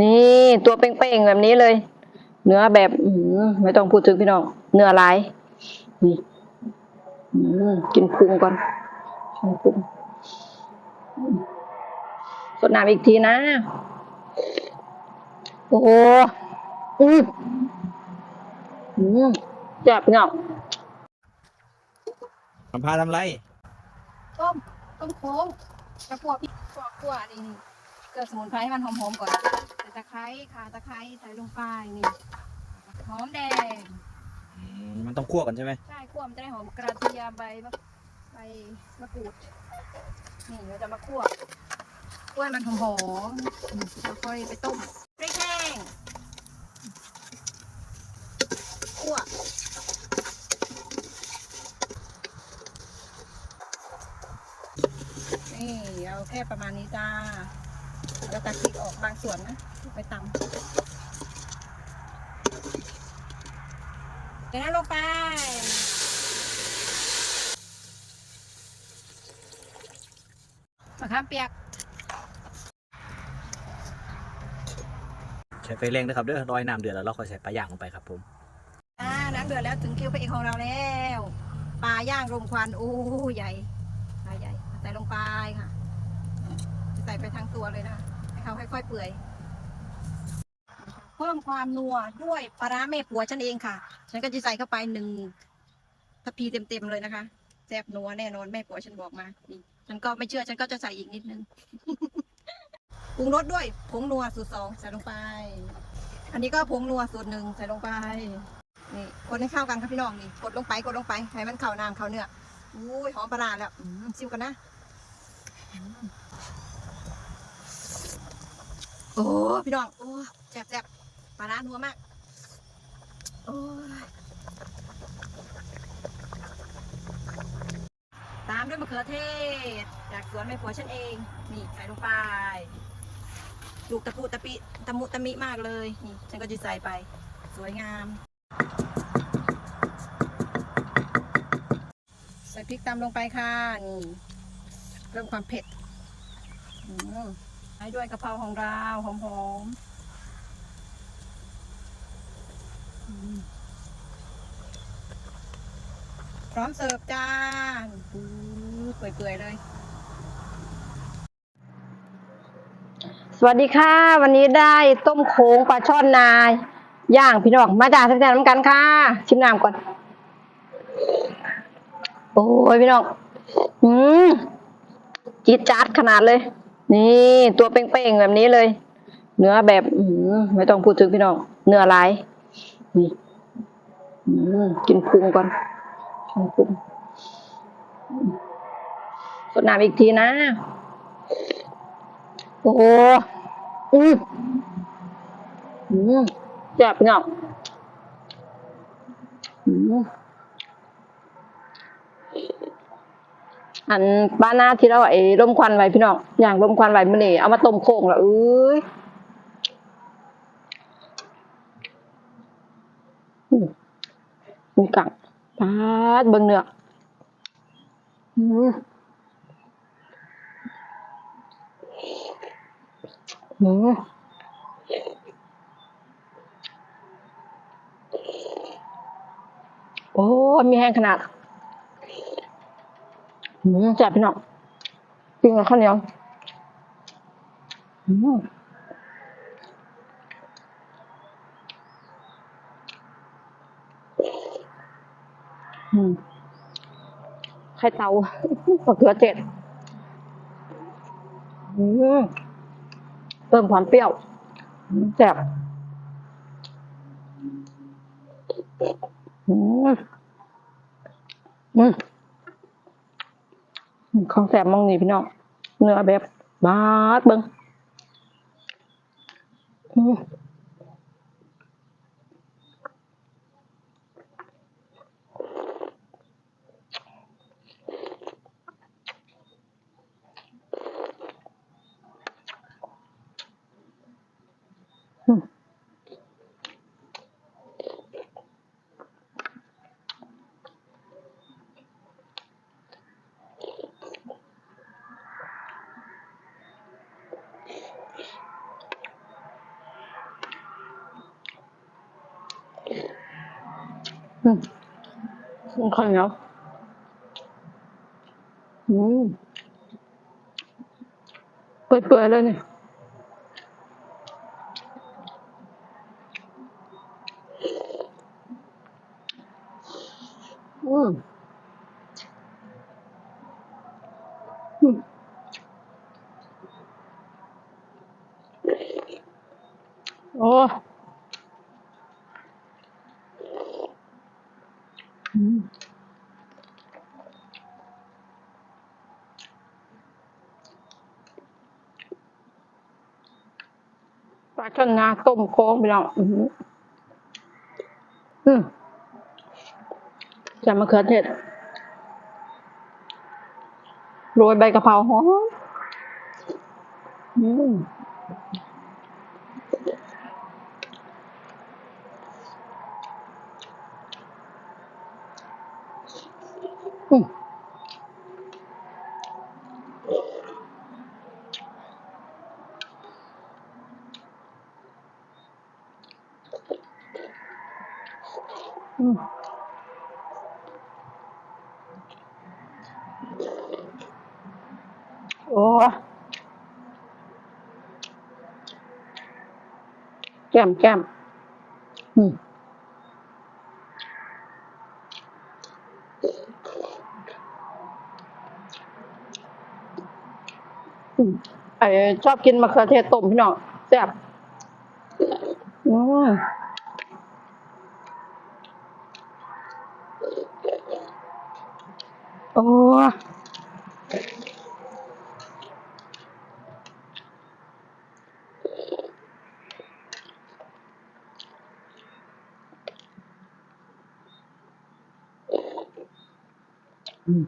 นี่ตัวเป้งๆแบบนี้เลย เนื้อแบบอืมไม่ต้องพูดถึงพี่น้องเนื้อลายนี่อืมกินพุงก่อนกินพุงอืมสดน้ำอีกทีนะ โอ้โหอืมอืมแจับพี่น้องสัมภาษณ์ทำไร ต้ม ต้มโค้งกระพวกพริกพวกขั่วนี่นี่ เกลือสมุนไพรให้มันหอมๆก่อนใส่ตะไคร้ข่าตะไคร้ใส่ลงไปนี่หอมแดง อืมมันต้องคั่วก่อนใช่ไหมใช่คั่วมันจะได้หอมกระเทียมใบมะใบมะกรูด นี่เราจะมาคั่วคั่วให้มันหอมๆอืมแล้วค่อยไปต้มพริกแห้งคั่วนี่เอาแค่ประมาณนี้จ้า แล้วตัดพริกออกบางส่วนนะ ไปตำเดี๋ยวนั้นลงไปมะขามเปียกใช้ไฟแรงนะครับเด้อร้อยน้ำเดือดแล้วเราค่อยใส่ปลาย่างลงไปครับผมอ่าน้ำเดือดแล้วถึงคิวพระเอกของเราแล้ว ปลาย่างรมควันโอ้ใหญ่ปลาใหญ่ใส่ลงไปค่ะ ใส่ไปทั้งตัวเลยนะคะให้เขาค่อยๆเปื่อย เพิ่มความนัวด้วยปลาร้าแม่ผัวฉันเองค่ะ ฉันก็จะใส่เข้าไปหนึ่งทัพพีเต็มๆเลยนะคะแซ่บนัวแน่นอนแม่ผัวฉันบอกมานี่ฉันก็ไม่เชื่อฉันก็จะใส่อีกนิดนึงปรุงรสด้วยผงนัวสูตรสองใส่ลงไป อันนี้ก็ผงนัวสูตรหนึ่งใส่ลงไปนี่คนให้เข้ากันครับพี่น้องนี่กดลงไปกดลงไปให้มันเข้าน้ำเข้าเนื้ออุ้ยหอมปลาร้าแล้วชิมกันนะ โอ้พี่น้องโอ้แซ่บแซ่บปลาร้านัวมาก โอ้ยตามด้วยมะเขือเทศ จากสวนแม่ผัวฉันเอง นี่ใส่ลงไปลูกตะปูตะปิตะมุตะมิมากเลย นี่ฉันก็จะใส่ไป สวยงาม ใส่พริกตามลงไปค่ะ นี่เพิ่มความเผ็ด อืม ให้ด้วยกะเพราของเราหอมๆอืมพร้อมเสิร์ฟจานเปื่อยๆเลย สวัสดีค่ะ วันนี้ได้ต้มโค้งปลาช่อนนายย่างพี่น้องมาจากสักแน้ำกันค่ะ ชิมน้ำก่อน โอ้ยพี่น้อง อืมจี๊ดจ๊าดขนาดเลย นี่ตัวเป้งๆแบบนี้เลย เนื้อแบบไม่ต้องพูดถึงพี่น้อง เนื้อลายนี่กินพุงก่อนกินพุงสดน้ำอีกทีนะ โอ้โหอืมอืมแซ่บพี่น้องอืม อันบ้านหน้าที่เราไอ้ร่มควันไว้พี่น้องอย่างร่มควันไว้มื้อนี้เอามาต้มโค้งแล้วเอ้ยมีกังปาดเบิ่งเนื้ออืมอืมโอ้ มีแห้งขนาด อืมแซ่บพี่น้องกินกับข้าวเหนียวอืมอืมไข่เตามะเขือเจ็ดอืมเพิ่มความเปรี้ยวแซ่บอืมอืม ของแสบมองนี่พี่น้องเนื้อแบบบาดเบิงอืม อืมอืมข้าวเหนียวอืมเปื่อยๆเลยนี่อืมอืมโอ้อืมปลาช่อนนาต้มโค้งไปแล้วอืมจะมะเขือเทศโรยใบกะเพราหอมอืม โอ้แก้มแก้มอืมอืมไอชอบกินมะเขือเทศต้มพี่น้องแซ่บอืม โอ้อืม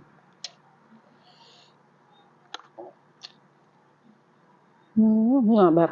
เหงื่อแบบ